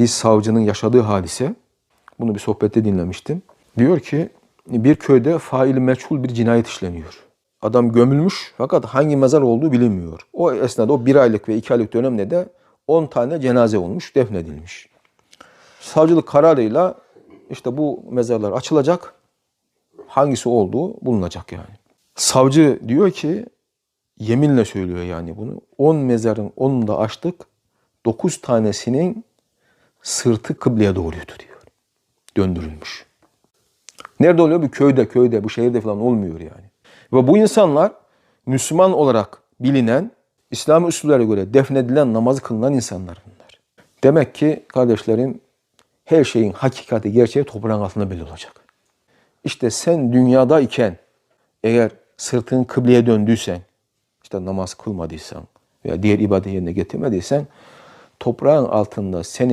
bir savcının yaşadığı hadise. Bunu bir sohbette dinlemiştim. Diyor ki bir köyde faili meçhul bir cinayet işleniyor. Adam gömülmüş fakat hangi mezar olduğu bilinmiyor. O esnada o bir aylık ve iki aylık dönemde de 10 tane cenaze olmuş, defnedilmiş. Savcılık kararıyla işte bu mezarlar açılacak. Hangisi olduğu bulunacak yani. Savcı diyor ki yeminle söylüyor yani bunu. 10 mezarın 10'unu da açtık. 9 tanesinin sırtı kıbleye doğruydu diyor. Döndürülmüş. Nerede oluyor? Bu köyde, köyde, bu şehirde falan olmuyor yani. Ve bu insanlar Müslüman olarak bilinen, İslam usullere göre defnedilen, namazı kılınan insanlar bunlar. Demek ki kardeşlerim her şeyin hakikati, gerçeği toprağın altında belli olacak. İşte sen dünyadayken eğer sırtın kıbleye döndüysen, işte namaz kılmadıysan veya diğer ibadet yerine getirmediysen toprağın altında senin